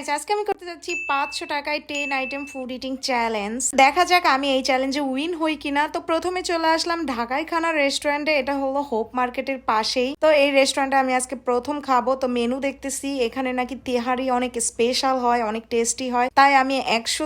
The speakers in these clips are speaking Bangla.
গাইস আজকে আমি করতে যাচ্ছি পাঁচশো টাকায় ten item food eating challenge দেখা যাক আমি এই চ্যালেঞ্জে উইন হই কিনা। তো প্রথমে চলে আসলাম ঢাকাই খানা রেস্টুরেন্টে এটা হলো হোপ মার্কেটের পাশেই। তো এই রেস্টুরেন্টে আমি আজকে প্রথম খাব। তো মেনু দেখতেছি, এখানে নাকি তেহারি অনেক স্পেশাল হয়, অনেক টেস্টি হয়। তাই আমি একশো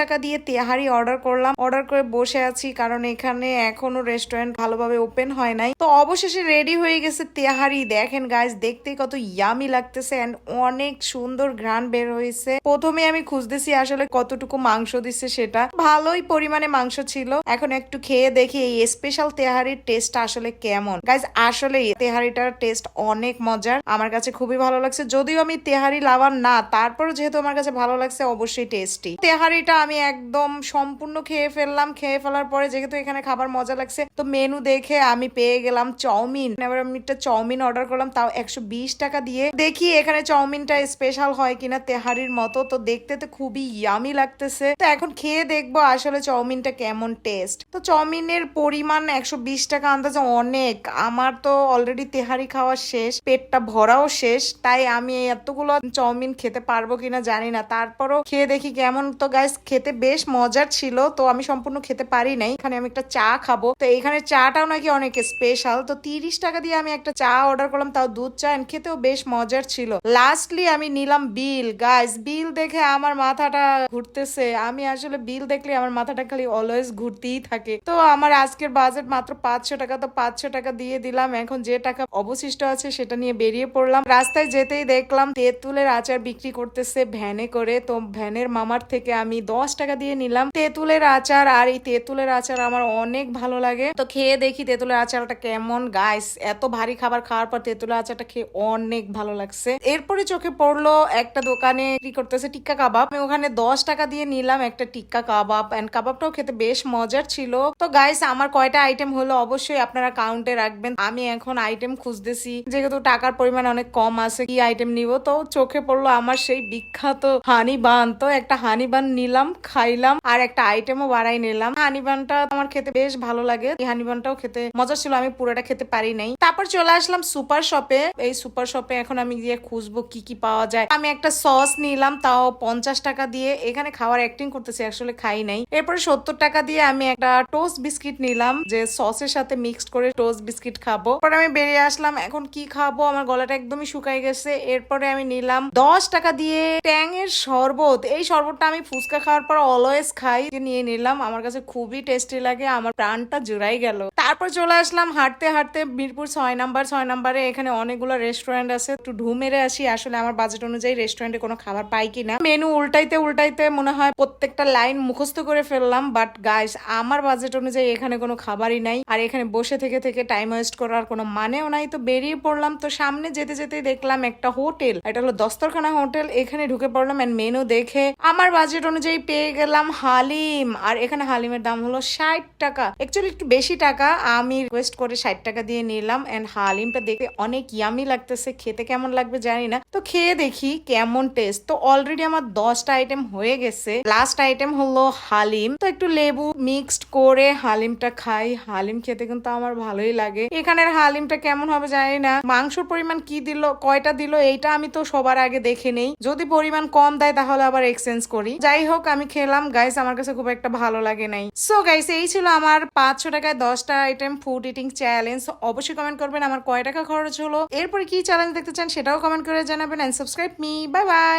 টাকা দিয়ে তেহারি অর্ডার করলাম। অর্ডার করে বসে আছি, কারণ এখানে এখনও রেস্টুরেন্ট ভালোভাবে ওপেন হয় নাই। তো অবশেষে রেডি হয়ে গেছে তেহারি। দেখেন গাইস দেখতে কত ইয়ামি লাগতেছে এন্ড অনেক সুন্দর ঘ্রাণ বের হয়েছে প্রথমে আমি খুঁজতেছি আসলে কতটুকু মাংস দিচ্ছে সেটা। ভালোই পরিমাণে মাংস ছিল। এখন একটু খেয়ে দেখি এই স্পেশাল তেহারির টেস্ট আসলে কেমন। গাইজ আসলে তেহারিটার টেস্ট অনেক মজার। আমার কাছে খুবই ভালো লাগছে। যদিও আমি তেহারি লাভার না তারপর যেহেতু আমার কাছে ভালো লাগছে, অবশ্যই টেস্টি তেহারিটা আমি একদম সম্পূর্ণ খেয়ে ফেললাম। খেয়ে ফেলার পরে যেহেতু এখানে খাবার মজা লাগছে, তো মেনু দেখে আমি পেয়ে গেলাম চাউমিন। এবার আমি একটা চাউমিন অর্ডার করলাম, তাও একশো বিশ টাকা দিয়ে। দেখি এখানে চাউমিনটা স্পেশাল হয় কিনা। তেহারির মতো, তো দেখতে তো খুবই ইয়ামি লাগতেছে। তো এখন খেয়ে দেখব আসলে চাউমিনটা কেমন টেস্ট তো চাউমিনের পরিমাণ একশো বিশ টাকা আন্দাজে অনেক। আমার তো অলরেডি তেহারি খাওয়া শেষ, পেটটা ভরাও শেষ। তাই আমি এতগুলো চাউমিন খেতে পারব কিনা জানি না। তারপরও খেয়ে দেখি কেমন। তো গাইস খেতে বেশ মজার ছিল, তো আমি সম্পূর্ণ খেতে পারি নাই। এখানে আমি একটা চা খাব। তো এখানে চাটাও নাকি অনেক স্পেশাল তো তিরিশ টাকা দিয়ে আমি একটা চা অর্ডার করলাম, তাও দুধ চা খেতেও বেশ মজার ছিল। লাস্টলি আমি নিলাম বিল গাইস বিল দেখে আমার মাথাটা ঘুরতেছে। আমি আসলে বিল দেখলে আমার মাথাটা খালি অলওয়েজ ঘুরতেই থাকে। তো আমার আজকের বাজেট মাত্র পাঁচশো টাকা, তো পাঁচশো টাকা দিয়ে দিলাম। এখন যে টাকা অবশিষ্ট আছে সেটা নিয়ে বেরিয়ে পড়লাম। রাস্তায় যেতেই দেখলাম তেঁতুলের আচার বিক্রি করতেছে ভ্যানে করে। তো ভ্যানের মামার থেকে আমি দশ টাকা দিয়ে নিলাম। তেঁতুলের আচার আর এই তেঁতুলের আচার আমার অনেক ভালো লাগে। তো খেয়ে দেখি তেঁতুলের আচারটা কেমন। গাইস এত ভারী খাবার খাওয়ার পর তেঁতুলের আচারটা খেয়ে অনেক ভালো লাগছে। এরপরে চোখে পড়ল একটা দোকানে কি করতেছে টিক্কা কাবাব। আমি ওখানে দশ টাকা দিয়ে নিলাম একটা টিক্কা কাবাব এন্ড কাবাবটাও খেতে বেশ মজার ছিল। তো গাইস আমার কয়টা আইটেম হলো অবশ্যই আপনারা কাউন্টে রাখবেন। আমি এখন আইটেম খুঁজতেছি। যেহেতু টাকার পরিমাণ অনেক কম আছে, কি আইটেম নিব? তো চোখে পড়ল আমার সেই বিখ্যাত হানি বান তো একটা হানি বান নিলাম, খাইলাম আর একটা আইটেমও বাড়াই নিলাম। হানি বানটা আমার খেতে বেশ ভালো লাগে। এই হানি বানটাও খেতে মজা ছিল, আমি পুরোটা খেতে পারি নাই। তারপর চলে আসলাম সুপার শপে এই সুপার শপে এখন আমি গিয়ে খুঁজবো কি কি পাওয়া যায়। আমি একটা সস নিলাম, তাও পঞ্চাশ টাকা দিয়ে। এখানে খাওয়ার অ্যাক্টিং করতেছি আসলে খাই নাই। এরপরে সত্তর টাকা দিয়ে আমি একটা টোস্ট বিস্কিট নিলাম, যে সসের সাথে মিক্সড করে টোস্ট বিস্কিট খাব। পরে আমি বেরিয়ে আসলাম, এখন কি খাব? আমার গলাটা একদমই শুকাই গেছে। এরপরে আমি নিলাম দশ টাকা দিয়ে ট্যাং এর শরবত। এই শরবতটা আমি ফুচকা খাওয়ার পর অলওয়েজ খাই। নিয়ে নিলাম, আমার কাছে খুবই টেস্টি লাগে, আমার প্রাণটা জুড়াই গেল। তারপর চলে আসলাম হাঁটতে হাঁটতে মিরপুর ছয় নাম্বার। ছয় নাম্বারে এখানে অনেকগুলো রেস্টুরেন্ট আছে। একটু ঢু মেরে আসি, আসলে আমার বাজেট অনুযায়ী রেস্টুরেন্টে কোনো খাবার পাই কিনা। মেনু উল্টাইতে উল্টাইতে মনে হয় প্রত্যেকটা লাইন মুখস্থ করে ফেললাম বাট গাইস আমার বাজেট অনুযায়ী এখানে কোনো খাবারই নাই, আর এখানে বসে থেকে থেকে টাইম ওয়েস্ট করার কোনো মানেও নাই। তো বেরিয়ে পড়লাম, তো সামনে যেতে যেতে দেখলাম একটা হোটেল, এটা হলো দস্তরখানা হোটেল, এখানে ঢুকে পড়লাম এন্ড মেনু দেখে আমার বাজেট অনুযায়ী পেয়ে গেলাম হালিম, আর এখানে হালিমের দাম হলো ষাট টাকা। অ্যাকচুয়ালি একটু বেশি টাকা, আমি রিকোয়েস্ট করে ষাট টাকা দিয়ে নিলাম এন্ড হালিমটা দেখতে অনেক ইয়ামি লাগতেছে, খেতে কেমন লাগবে জানি না। তো খেয়ে দেখি কেমন টেস্ট তো অলরেডি আমার দশটা আইটেম হয়ে গেছে। লাস্ট আইটেম হলো হালিম। তো একটু লেবু মিক্সড করে হালিমটা খাই। হালিম খেতে কিন্তু আমার ভালোই লাগে। এখানের হালিমটা কেমন হবে জানি না। মাংসর পরিমাণ কি দিল, কয়টা দিল, এইটা আমি তো সবার আগে দেখে নেই। যদি পরিমাণ কম দেয় তাহলে আবার এক্সচেঞ্জ করি। যাই হোক, আমি খেলাম। গাইস আমার কাছে খুব একটা ভালো লাগে নাই। সো গাইস এই ছিল আমার পাঁচশো টাকায় দশটা আইটেম ফুড ইটিং চ্যালেঞ্জ অবশ্যই কমেন্ট করবেন আমার কয় টাকা খরচ হলো। এরপরে কি চ্যালেঞ্জ দেখতে চান সেটাও কমেন্ট করে জানাবেন। And subscribe me bye bye